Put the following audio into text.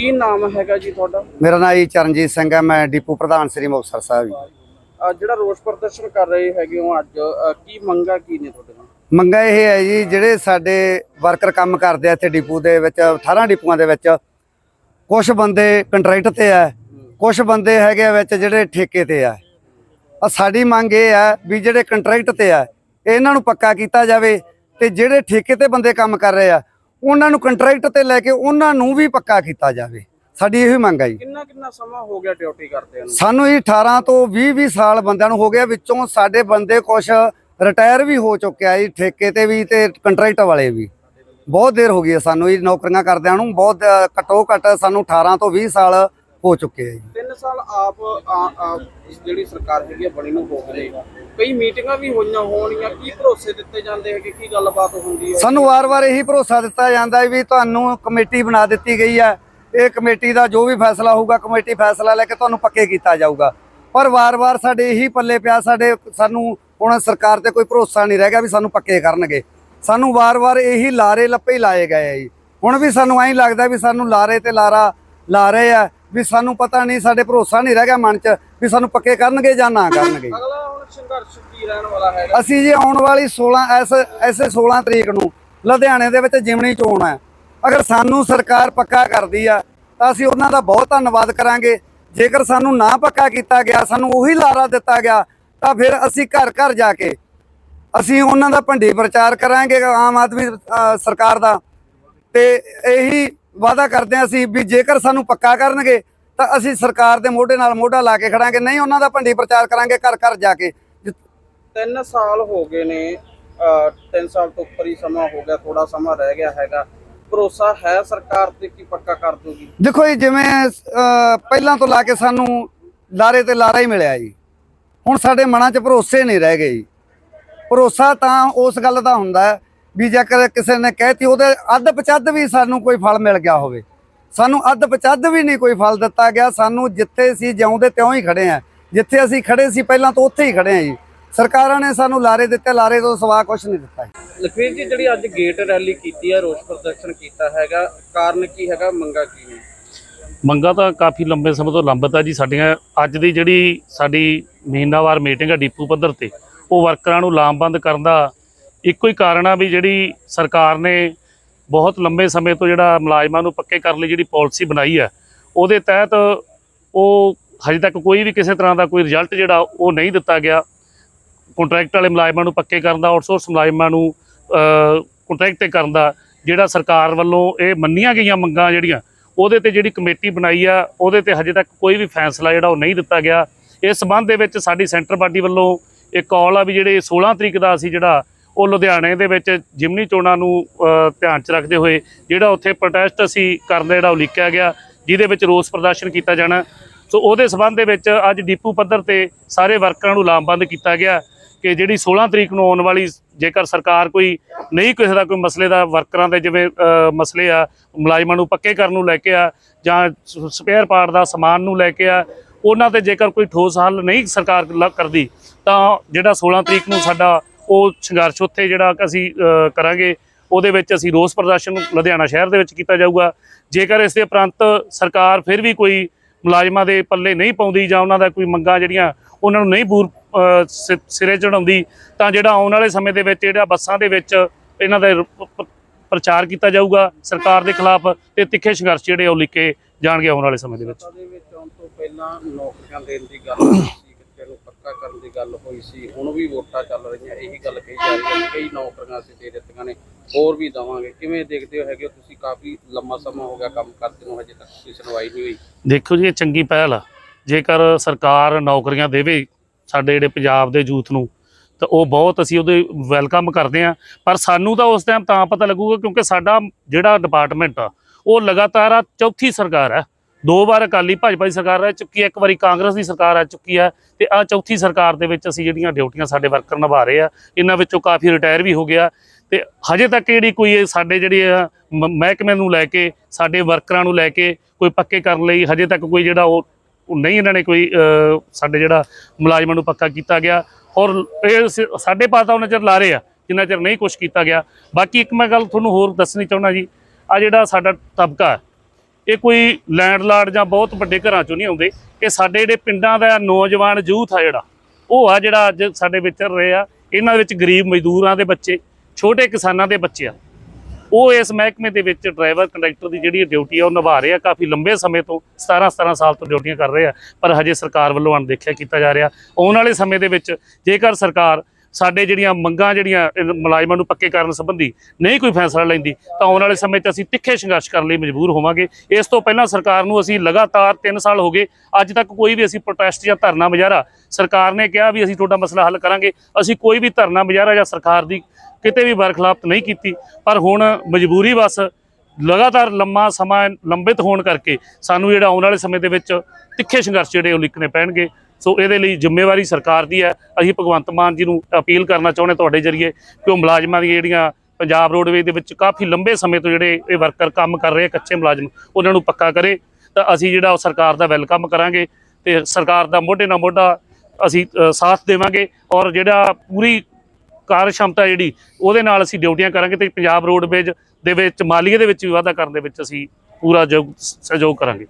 ਕੀ ਨਾਮ ਹੈਗਾ ਜੀ ਤੁਹਾਡਾ? ਮੇਰਾ ਨਾਮ ਜੀ ਚਰਨਜੀਤ ਸਿੰਘ ਹੈ ਮੈਂ ਡਿਪੂ ਪ੍ਰਧਾਨ ਸ੍ਰੀ ਮੁਕਤਸਰ ਸਾਹਿਬ ਜੀ। ਅਹ ਜਿਹੜਾ ਰੋਸ ਪ੍ਰਦਰਸ਼ਨ ਕਰ ਰਹੇ ਹੈਗੇ ਹੋ ਅੱਜ ਅਹ ਕੀ ਮੰਗਾ ਕੀ ਨੇ ਤੁਹਾਡੇ ਨਾਲ? ਮੰਗਾ ਇਹ ਹੈ ਜੀ ਜਿਹੜੇ ਸਾਡੇ ਵਰਕਰ ਕੰਮ ਕਰਦੇ ਆ ਇੱਥੇ ਡਿਪੂ ਦੇ ਵਿੱਚ 18 ਡਿਪੂਆਂ ਦੇ ਵਿੱਚ ਕੁਝ ਬੰਦੇ ਕੰਟਰੈਕਟ ਤੇ ਆ ਕੁਝ ਬੰਦੇ ਹੈਗੇ ਆ ਵਿੱਚ ਜਿਹੜੇ ਠੇਕੇ ਤੇ ਆ। ਆ ਸਾਡੀ ਮੰਗ ਇਹ ਆ ਵੀ ਜਿਹੜੇ ਕੰਟਰੈਕਟ ਤੇ ਆ ਇਹਨਾਂ ਨੂੰ ਪੱਕਾ ਕੀਤਾ ਜਾਵੇ ਤੇ ਜਿਹੜੇ ਠੇਕੇ ਤੇ ਬੰਦੇ ਕੰਮ ਕਰ ਰਹੇ ਆ ਉਹਨਾਂ ਨੂੰ ਕੰਟਰੈਕਟ ਤੇ ਲੈ ਕੇ ਉਹਨਾਂ ਨੂੰ ਵੀ ਪੱਕਾ ਕੀਤਾ ਜਾਵੇ। ਸਾਡੀ ਇਹੀ ਮੰਗ ਹੈ ਜੀ। ਕਿੰਨਾ ਕਿੰਨਾ ਸਮਾਂ ਹੋ ਗਿਆ ਡਿਊਟੀ ਕਰਦੇ ਨੂੰ? ਸਾਨੂੰ ਇਹ 18 ਤੋਂ 20 20 ਸਾਲ ਬੰਦਿਆਂ ਨੂੰ ਹੋ ਗਿਆ ਵਿੱਚੋਂ ਸਾਡੇ ਬੰਦੇ ਕੁਝ ਰਿਟਾਇਰ ਵੀ ਹੋ ਚੁੱਕਿਆ ਜੀ ਠੇਕੇ ਤੇ ਵੀ ਤੇ ਕੰਟਰੈਕਟ ਵਾਲੇ ਵੀ। ਬਹੁਤ ਦੇਰ ਹੋ ਗਈ ਹੈ ਸਾਨੂੰ ਇਹ ਨੌਕਰੀਆਂ ਕਰਦਿਆਂ ਨੂੰ ਬਹੁਤ ਘੱਟੋ ਘੱਟ ਸਾਨੂੰ 18 ਤੋਂ 20 ਸਾਲ ਹੋ ਚੁੱਕੇ ਆ ਜੀ। ਤਿੰਨ ਸਾਲ ਆਪ, ਆ- ਆ, ਜਿਹੜੀ ਸਰਕਾਰ ਹੈਗੀ ਆ, ਬਣੀ ਨੂੰ ਹੋ ਗਏ ਕਈ ਮੀਟਿੰਗਾਂ ਵੀ ਹੋਈਆਂ ਹੋਣਗੀਆਂ, ਕੀ ਭਰੋਸੇ ਦਿੱਤੇ ਜਾਂਦੇ ਹੈਗੇ, ਕੀ ਗੱਲਬਾਤ ਹੁੰਦੀ ਹੈ? ਸਾਨੂੰ ਵਾਰ-ਵਾਰ ਇਹੀ ਭਰੋਸਾ ਦਿੱਤਾ ਜਾਂਦਾ ਹੈ ਵੀ ਤੁਹਾਨੂੰ ਕਮੇਟੀ ਬਣਾ ਦਿੱਤੀ ਗਈ ਹੈ। ਇਹ ਕਮੇਟੀ ਦਾ ਜੋ ਵੀ ਫੈਸਲਾ ਹੋਊਗਾ, ਕਮੇਟੀ ਫੈਸਲਾ ਲੈ ਕੇ ਤੁਹਾਨੂੰ ਪੱਕੇ ਕੀਤਾ ਜਾਊਗਾ। ਪਰ ਵਾਰ-ਵਾਰ ਸਾਡੇ ਇਹੀ ਪੱਲੇ ਪਿਆ, ਸਾਡੇ, ਸਾਨੂੰ ਹੁਣ ਸਰਕਾਰ ਤੇ ਕੋਈ ਭਰੋਸਾ ਨਹੀਂ ਰਹਿ ਗਿਆ ਵੀ ਸਾਨੂੰ ਪੱਕੇ ਕਰਨਗੇ। ਸਾਨੂੰ ਵਾਰ-ਵਾਰ ਇਹੀ ਲਾਰੇ ਲੱਪੇ ਹੀ ਲਾਏ ਗਏ ਆ ਜੀ। ਹੁਣ ਵੀ ਸਾਨੂੰ ਐਂ ਲੱਗਦਾ ਵੀ ਸਾਨੂੰ ਲਾਰੇ ਤੇ ਲਾਰਾ ਲਾ ਰਹੇ ਆ। ਵੀ ਸਾਨੂੰ ਪਤਾ ਨਹੀਂ ਸਾਡੇ ਭਰੋਸਾ ਨਹੀਂ ਰਹਿ ਗਿਆ ਮਨ 'ਚ ਵੀ ਸਾਨੂੰ ਪੱਕੇ ਕਰਨਗੇ ਜਾਂ ਨਾ ਕਰਨਗੇ। ਅਗਲਾ ਹੁਣ ਸੰਘਰਸ਼ ਕੀ ਰਹਿਣ ਵਾਲਾ ਹੈਗਾ? ਅਸੀਂ ਜੀ ਆਉਣ ਵਾਲੀ 16 ਐਸ ਐਸੇ 16 ਤਰੀਕ ਨੂੰ ਲੁਧਿਆਣੇ ਦੇ ਵਿੱਚ ਜਿਮਣੀ ਚੋਣ ਹੈ। ਅਗਰ ਸਾਨੂੰ ਸਰਕਾਰ ਪੱਕਾ ਕਰਦੀ ਆ ਤਾਂ ਅਸੀਂ ਉਹਨਾਂ ਦਾ ਬਹੁਤ ਧੰਨਵਾਦ ਕਰਾਂਗੇ। ਜੇਕਰ ਸਾਨੂੰ ਨਾ ਪੱਕਾ ਕੀਤਾ ਗਿਆ ਸਾਨੂੰ ਉਹੀ ਲਾਰਾ ਦਿੱਤਾ ਗਿਆ ਤਾਂ ਫਿਰ ਅਸੀਂ ਘਰ ਘਰ ਜਾ ਕੇ ਅਸੀਂ ਉਹਨਾਂ ਦਾ ਭੰਡੀ ਪ੍ਰਚਾਰ ਕਰਾਂਗੇ ਆਮ ਆਦਮੀ ਸਰਕਾਰ ਦਾ। ਤੇ ਇਹੀ ਵਾਅਦਾ ਕਰਦੇ ਹਾਂ ਅਸੀਂ ਵੀ ਜੇਕਰ ਸਾਨੂੰ ਪੱਕਾ ਕਰਨਗੇ ਤਾਂ ਅਸੀਂ ਸਰਕਾਰ ਦੇ ਮੋਢੇ ਨਾਲ ਮੋਢਾ ਲਾ ਕੇ ਖੜਾਂਗੇ ਨਹੀਂ ਉਹਨਾਂ ਦਾ ਭੰਡੀ ਪ੍ਰਚਾਰ ਕਰਾਂਗੇ ਘਰ ਘਰ ਜਾ ਕੇ। ਜਿ- ਤਿੰਨ ਸਾਲ ਹੋ ਗਏ ਨੇ ਅਹ ਤਿੰਨ ਸਾਲ ਤੋਂ ਉੱਪਰ ਹੀ ਸਮਾਂ ਹੋ ਗਿਆ ਥੋੜਾ ਸਮਾਂ ਰਹਿ ਗਿਆ ਹੈਗਾ। ਭਰੋਸਾ ਹੈ ਸਰਕਾਰ ਤੇ ਕੀ ਪੱਕਾ ਕਰ ਦੂਗੀ? ਦੇਖੋ ਜੀ ਜਿਵੇਂ ਪਹਿਲਾਂ ਤੋਂ ਲਾ ਕੇ ਸਾਨੂੰ ਲਾਰੇ ਤੇ ਲਾਰਾ ਹੀ ਮਿਲਿਆ ਜੀ। ਹੁਣ ਸਾਡੇ ਮਨਾਂ 'ਚ ਭਰੋਸੇ ਨਹੀਂ ਰਹਿ ਗਏ ਜੀ। ਭਰੋਸਾ ਤਾਂ ਉਸ ਗੱਲ ਦਾ ਹੁੰਦਾ ਹੈ ਵੀ ਜੇਕਰ ਕਿਸੇ ਨੇ ਕਹਿਤੀ ਉਹਦੇ ਅੱਧ ਪਚੱਧ ਵੀ ਸਾਨੂੰ ਕੋਈ ਫਲ ਮਿਲ ਗਿਆ ਹੋਵੇ। ਸਾਨੂੰ ਅੱਧ ਪਚੱਧ ਵੀ ਨਹੀਂ ਕੋਈ ਫਲ ਦਿੱਤਾ ਗਿਆ। ਸਾਨੂੰ ਜਿੱਥੇ ਸੀ ਜਿਉਂਦੇ ਤਿਉਂ ਹੀ ਖੜੇ ਆ। ਜਿੱਥੇ ਅਸੀਂ ਖੜੇ ਸੀ ਪਹਿਲਾਂ ਤੋਂ ਉੱਥੇ ਹੀ ਖੜੇ ਆ ਜੀ। ਸਰਕਾਰਾਂ ਨੇ ਸਾਨੂੰ ਲਾਰੇ ਦਿੱਤੇ ਲਾਰੇ ਤੋਂ ਸਵਾ ਕੁਝ ਨਹੀਂ ਦਿੱਤਾ ਜੀ। ਲਖਵੀਰ ਜੀ ਜਿਹੜੀ ਅੱਜ ਗੇਟ ਰੈਲੀ ਕੀਤੀ ਹੈ ਰੋਸ ਪ੍ਰਦਰਸ਼ਨ ਕੀਤਾ ਹੈਗਾ ਕਾਰਨ ਕੀ ਹੈਗਾ ਮੰਗਾ ਕੀ ਨੇ? ਮੰਗਾਂ ਤਾਂ ਕਾਫੀ ਲੰਬੇ ਸਮੇਂ ਤੋਂ ਲੰਬਤ ਆ ਜੀ ਸਾਡੀਆਂ। ਅੱਜ ਦੀ ਜਿਹੜੀ ਸਾਡੀ ਮਹੀਨਾਵਾਰ ਮੀਟਿੰਗ ਆ ਡੀਪੂ ਪੱਧਰ ਤੇ ਉਹ ਵਰਕਰਾਂ ਨੂੰ ਲਾਮਬੰਦ ਕਰਨ ਦਾ ਇੱਕੋ ਹੀ ਕਾਰਨ ਆ ਵੀ ਜਿਹੜੀ ਸਰਕਾਰ ਨੇ ਬਹੁਤ ਲੰਬੇ ਸਮੇਂ ਤੋਂ ਜਿਹੜਾ ਮੁਲਾਜ਼ਮਾਂ ਨੂੰ ਪੱਕੇ ਕਰਨ ਲਈ ਜਿਹੜੀ ਪਾਲਿਸੀ ਬਣਾਈ ਹੈ, ਉਹਦੇ ਤਹਿਤ ਉਹ ਹਜੇ ਤੱਕ ਕੋਈ ਵੀ ਕਿਸੇ ਤਰ੍ਹਾਂ ਦਾ ਕੋਈ ਰਿਜ਼ਲਟ ਜਿਹੜਾ ਉਹ ਨਹੀਂ ਦਿੱਤਾ ਗਿਆ। ਕੰਟਰੈਕਟ ਵਾਲੇ ਮੁਲਾਜ਼ਮਾਂ ਨੂੰ ਪੱਕੇ ਕਰਨ ਦਾ, ਆਊਟਸੋਰਸ ਮੁਲਾਜ਼ਮਾਂ ਨੂੰ ਕੰਟਰੈਕਟ ਤੇ ਕਰਨ ਦਾ ਜਿਹੜਾ ਸਰਕਾਰ ਵੱਲੋਂ ਇਹ ਮੰਨੀਆਂ ਗਈਆਂ ਮੰਗਾਂ ਜਿਹੜੀਆਂ, ਉਹਦੇ ਤੇ ਜਿਹੜੀ ਕਮੇਟੀ ਬਣਾਈ ਆ, ਉਹਦੇ ਤੇ ਹਜੇ ਤੱਕ ਕੋਈ ਵੀ ਫੈਸਲਾ ਜਿਹੜਾ ਉਹ ਨਹੀਂ ਦਿੱਤਾ ਗਿਆ। ਇਸ ਸਬੰਧ ਦੇ ਵਿੱਚ ਸਾਡੀ ਸੈਂਟਰ ਪਾਰਟੀ ਵੱਲੋਂ ਇਹ ਕਾਲ ਆ ਵੀ ਜਿਹੜੇ 16 ਤਰੀਕ ਦਾ ਅਸੀਂ ਜਿਹੜਾ ਉਹ ਲੁਧਿਆਣੇ ਦੇ ਵਿੱਚ ਜਿਮਨੀ ਚੋਣਾਂ ਨੂੰ ਧਿਆਨ 'ਚ ਰੱਖਦੇ ਹੋਏ ਜਿਹੜਾ ਉੱਥੇ ਪ੍ਰੋਟੈਸਟ ਅਸੀਂ ਕਰਨ ਦਾ ਜਿਹੜਾ ਉਹ ਲਿਖਿਆ ਗਿਆ, ਜਿਹਦੇ ਵਿੱਚ ਰੋਸ ਪ੍ਰਦਰਸ਼ਨ ਕੀਤਾ ਜਾਣਾ। ਸੋ ਉਹਦੇ ਸਬੰਧ ਦੇ ਵਿੱਚ ਅੱਜ ਡੀਪੂ ਪੱਧਰ ਤੇ ਸਾਰੇ ਵਰਕਰਾਂ ਨੂੰ ਲਾਮਬੰਦ ਕੀਤਾ ਗਿਆ ਕਿ ਜਿਹੜੀ 16 ਤਰੀਕ ਨੂੰ ਆਉਣ ਵਾਲੀ, ਜੇਕਰ ਸਰਕਾਰ ਕੋਈ ਨਹੀਂ ਕਿਸੇ ਦਾ ਕੋਈ ਮਸਲੇ ਦਾ, ਵਰਕਰਾਂ ਦੇ ਜਿਵੇਂ ਮਸਲੇ ਆ, ਮੁਲਾਜ਼ਮਾਂ ਨੂੰ ਪੱਕੇ ਕਰਨ ਨੂੰ ਲੈ ਕੇ ਆ, ਜਾਂ ਸਪੇਅਰ ਪਾਰਟ ਦਾ ਸਮਾਨ ਨੂੰ ਲੈ ਕੇ ਆ, ਉਹਨਾਂ ਤੇ ਜੇਕਰ ਕੋਈ ਠੋਸ ਹੱਲ ਨਹੀਂ ਸਰਕਾਰ ਲ- ਕਰਦੀ, ਤਾਂ ਜਿਹੜਾ 16 ਤਰੀਕ ਨੂੰ ਸਾਡਾ ਉਹ ਸੰਘਰਸ਼ ਉੱਥੇ ਜਿਹੜਾ ਅਸੀਂ ਕਰਾਂਗੇ, ਉਹਦੇ ਵਿੱਚ ਅਸੀਂ ਰੋਸ ਪ੍ਰਦਰਸ਼ਨ ਲੁਧਿਆਣਾ ਸ਼ਹਿਰ ਦੇ ਵਿੱਚ ਕੀਤਾ ਜਾਊਗਾ। ਜੇਕਰ ਇਸ ਦੇ ਉਪਰੰਤ ਸਰਕਾਰ ਫਿਰ ਵੀ ਕੋਈ ਮੁਲਾਜ਼ਮਾਂ ਦੇ ਪੱਲੇ ਨਹੀਂ ਪਾਉਂਦੀ ਜਾਂ ਉਹਨਾਂ ਦਾ ਕੋਈ ਮੰਗਾਂ ਜਿਹੜੀਆਂ ਉਹਨਾਂ ਨੂੰ ਨਹੀਂ ਬੂਰ ਸਿ- ਸਿਰੇ ਚੜਾਉਂਦੀ ਤਾਂ ਜਿਹੜਾ ਆਉਣ ਵਾਲੇ ਸਮੇਂ ਦੇ ਵਿੱਚ ਜਿਹੜਾ ਬੱਸਾਂ ਦੇ ਵਿੱਚ ਇਹਨਾਂ ਦਾ ਪ੍ਰਚਾਰ ਕੀਤਾ ਜਾਊਗਾ ਸਰਕਾਰ ਦੇ ਖਿਲਾਫ ਤੇ ਤਿੱਖੇ ਸੰਘਰਸ਼ ਜਿਹੜੇ ਉਹ ਲਿਖੇ ਜਾਣਗੇ ਆਉਣ ਵਾਲੇ ਸਮੇਂ ਦੇ ਵਿੱਚ। ਪਹਿਲਾਂ ਨੌਕਰੀਆਂ ਦੇਣ ਦੀ ਗੱਲ ਹੋਈ ਕਰਨ ਦੀ ਗੱਲ ਹੋਈ ਸੀ, ਹੁਣ ਵੀ ਵੋਟਾਂ ਚੱਲ ਰਹੀਆਂ, ਇਹੀ ਗੱਲ ਕਹੀ ਜਾ ਰਹੀ ਹੈ ਕਈ ਨੌਕਰੀਆਂ ਅਸੀਂ ਦੇ ਦਿੱਤੀਆਂ ਨੇ, ਹੋਰ ਵੀ ਦਵਾਂਗੇ। ਕਿਵੇਂ ਦੇਖਦੇ ਹੋ ਹੈਗੇ ਤੁਸੀਂ? ਕਾਫੀ ਲੰਮਾ ਸਮਾਂ ਹੋ ਗਿਆ ਕੰਮ ਕਰਦੇ ਨੂੰ, ਹਜੇ ਤੱਕ ਕੋਈ ਸੁਣਵਾਈ ਨਹੀਂ ਹੋਈ। ਦੇਖੋ ਜੀ, ਇਹ ਚੰਗੀ ਪਹਿਲ ਆ। ਜੇਕਰ ਸਰਕਾਰ ਨੌਕਰੀਆਂ ਦੇਵੇ ਸਾਡੇ ਜਿਹੜੇ ਪੰਜਾਬ ਦੇ ਯੂਥ ਨੂੰ, ਤਾਂ ਉਹ ਬਹੁਤ ਅਸੀਂ ਉਹਦੇ ਵੈਲਕਮ ਕਰਦੇ ਆ ਪਰ ਸਾਨੂੰ ਤਾਂ ਉਸ ਟਾਈਮ ਤਾਂ ਪਤਾ ਲੱਗੂਗਾ ਕਿਉਂਕਿ ਸਾਡਾ ਜਿਹੜਾ ਡਿਪਾਰਟਮੈਂਟ ਆ, ਉਹ ਲਗਾਤਾਰ ਆ, ਚੌਥੀ ਸਰਕਾਰ ਹੈ ਦੋ ਵਾਰ ਅਕਾਲੀ ਭਾਜਪਾ ਦੀ ਸਰਕਾਰ ਰਹਿ ਚੁੱਕੀ ਹੈ, ਇੱਕ ਵਾਰੀ ਕਾਂਗਰਸ ਦੀ ਸਰਕਾਰ ਆ ਚੁੱਕੀ ਹੈ ਤੇ ਆ ਚੌਥੀ ਸਰਕਾਰ ਦੇ ਵਿੱਚ ਅਸੀਂ ਜਿਹੜੀਆਂ ਡਿਊਟੀਆਂ ਸਾਡੇ ਵਰਕਰ ਨਿਭਾ ਰਹੇ ਆ, ਇਹਨਾਂ ਵਿੱਚੋਂ ਕਾਫੀ ਰਿਟਾਇਰ ਵੀ ਹੋ ਗਿਆ ਤੇ ਹਜੇ ਤੱਕ ਜਿਹੜੀ ਕੋਈ ਸਾਡੇ ਜਿਹੜੇ ਆ ਮ- ਮਹਿਕਮੇ ਨੂੰ ਲੈ ਕੇ, ਸਾਡੇ ਵਰਕਰਾਂ ਨੂੰ ਲੈ ਕੇ ਕੋਈ ਪੱਕੇ ਕਰਨ ਲਈ ਹਜੇ ਤੱਕ ਕੋਈ ਜਿਹੜਾ ਉਹ ਨਹੀਂ ਇਹਨਾਂ ਨੇ ਕੋਈ ਸਾਡੇ ਜਿਹੜਾ ਮੁਲਾਜ਼ਮਾਂ ਨੂੰ ਪੱਕਾ ਕੀਤਾ ਗਿਆ ਔਰ ਇਹ ਸ- ਸਾਡੇ ਪਾਸਾ ਉਹਨਾਂ ਚਿਰ ਲਾ ਰਹੇ ਆ, ਜਿੰਨਾ ਚਿਰ ਨਹੀਂ ਕੁਝ ਕੀਤਾ ਗਿਆ। ਬਾਕੀ ਇੱਕ ਮੈਂ ਗੱਲ ਤੁਹਾਨੂੰ ਹੋਰ ਦੱਸਣੀ ਚਾਹੁੰਦਾ ਜੀ ਆ ਜਿਹੜਾ ਸਾਡਾ ਤਬਕਾ ਇਹ ਕੋਈ ਲੈਂਡਲਾਰਡ ਜਾਂ ਬਹੁਤ ਵੱਡੇ ਘਰਾਂ ਚੋਂ ਨਹੀਂ ਆਉਂਦੇ। ਇਹ ਸਾਡੇ ਜਿਹੜੇ ਪਿੰਡਾਂ ਦਾ ਨੌਜਵਾਨ ਯੂਥ ਆ ਜਿਹੜਾ, ਉਹ ਆ ਜਿਹੜਾ ਅੱਜ ਸਾਡੇ ਵਿਚਰ ਰਹੇ ਆ ਇਹਨਾਂ ਦੇ ਵਿੱਚ ਗਰੀਬ ਮਜ਼ਦੂਰਾਂ ਦੇ ਬੱਚੇ, ਛੋਟੇ ਕਿਸਾਨਾਂ ਦੇ ਬੱਚੇ ਆ। ਉਹ ਇਸ ਮਹਿਕਮੇ ਦੇ ਵਿੱਚ ਡਰਾਈਵਰ, ਕੰਡਕਟਰ ਦੀ ਜਿਹੜੀ ਡਿਊਟੀ ਆ, ਉਹ ਨਿਭਾ ਰਹੇ ਆ। ਕਾਫੀ ਲੰਬੇ ਸਮੇਂ ਤੋਂ 17 17 ਸਾਲ ਤੋਂ ਡਿਊਟੀਆਂ ਕਰ ਰਹੇ ਆ। ਪਰ ਹਜੇ ਸਰਕਾਰ ਵੱਲੋਂ ਅਣਦੇਖਿਆ ਕੀਤਾ ਜਾ ਰਿਹਾ। ਆਉਣ ਵਾਲੇ ਸਮੇਂ ਦੇ ਵਿੱਚ ਜੇਕਰ ਸਰਕਾਰ ਸਾਡੇ ਜਿਹੜੀਆਂ ਮੰਗਾਂ ਜਿਹੜੀਆਂ ਮੁਲਾਜ਼ਮਾਂ ਨੂੰ ਪੱਕੇ ਕਰਨ ਸੰਬੰਧੀ ਨਹੀਂ ਕੋਈ ਫੈਸਲਾ ਲੈਂਦੀ, ਤਾਂ ਆਉਣ ਵਾਲੇ ਸਮੇਂ 'ਚ ਅਸੀਂ ਤਿੱਖੇ ਸੰਘਰਸ਼ ਕਰਨ ਲਈ ਮਜਬੂਰ ਹੋਵਾਂਗੇ। ਇਸ ਤੋਂ ਪਹਿਲਾਂ ਸਰਕਾਰ ਨੂੰ ਅਸੀਂ ਲਗਾਤਾਰ 3 ਸਾਲ ਹੋ ਗਏ, ਅੱਜ ਤੱਕ ਕੋਈ ਵੀ ਅਸੀਂ ਪ੍ਰੋਟੈਸਟ ਜਾਂ ਧਰਨਾ ਮੁਜ਼ਾਹਰਾ, ਸਰਕਾਰ ਨੇ ਕਿਹਾ ਵੀ ਅਸੀਂ ਤੁਹਾਡਾ ਮਸਲਾ ਹੱਲ ਕਰਾਂਗੇ। ਅਸੀਂ ਕੋਈ ਵੀ ਧਰਨਾ ਮੁਜ਼ਾਹਰਾ ਜਾਂ ਸਰਕਾਰ ਦੀ ਕਿਤੇ ਵੀ ਬਰਖਲਾਫ ਨਹੀਂ ਕੀਤੀ, ਪਰ ਹੁਣ ਮਜਬੂਰੀ ਬਸ ਲਗਾਤਾਰ ਲੰਮਾ ਸਮਾਂ ਲੰਬਿਤ ਹੋਣ ਕਰਕੇ ਸਾਨੂੰ ਜਿਹੜਾ ਆਉਣ ਵਾਲੇ ਸਮੇਂ ਦੇ ਵਿੱਚ ਤਿੱਖੇ ਸੰਘਰਸ਼ ਜਿਹੜੇ ਉਹ ਲਿਖਣੇ ਪੈਣਗੇ। ਸੋ ਇਹਦੇ ਲਈ ਜ਼ਿੰਮੇਵਾਰੀ ਸਰਕਾਰ ਦੀ ਹੈ। ਅਸੀਂ ਭਗਵੰਤ ਮਾਨ ਜੀ ਨੂੰ ਅਪੀਲ ਕਰਨਾ ਚਾਹੁੰਦੇ ਤੁਹਾਡੇ ਜਰੀਏ ਕਿ ਉਹ ਮੁਲਾਜ਼ਮਾਂ ਦੀਆਂ ਜਿਹੜੀਆਂ ਪੰਜਾਬ ਰੋਡਵੇਜ਼ ਦੇ ਵਿੱਚ ਕਾਫੀ ਲੰਬੇ ਸਮੇਂ ਤੋਂ ਜਿਹੜੇ ਇਹ ਵਰਕਰ ਕੰਮ ਕਰ ਰਹੇ ਕੱਚੇ ਮੁਲਾਜ਼ਮ, ਉਹਨਾਂ ਨੂੰ ਪੱਕਾ ਕਰੇ। ਤਾਂ ਅਸੀਂ ਜਿਹੜਾ ਉਹ ਸਰਕਾਰ ਦਾ ਵੈਲਕਮ ਕਰਾਂਗੇ ਤੇ ਸਰਕਾਰ ਦਾ ਮੋਢੇ ਨਾਲ ਮੋਢਾ ਅਸੀਂ ਸਾਥ ਦੇਵਾਂਗੇ ਔਰ ਜਿਹੜਾ ਪੂਰੀ ਕਾਰਜਮਤਾ ਜਿਹੜੀ, ਉਹਦੇ ਨਾਲ ਅਸੀਂ ਡਿਊਟੀਆਂ ਕਰਾਂਗੇ ਤੇ ਪੰਜਾਬ ਰੋਡਵੇਜ਼ ਦੇ ਵਿੱਚ, ਮਾਲੀਏ ਦੇ ਵਿੱਚ ਵੀ ਵਾਧਾ ਕਰਨ ਦੇ ਵਿੱਚ ਅਸੀਂ ਪੂਰਾ ਜੋ- ਸਹਿਯੋਗ ਕਰਾਂਗੇ।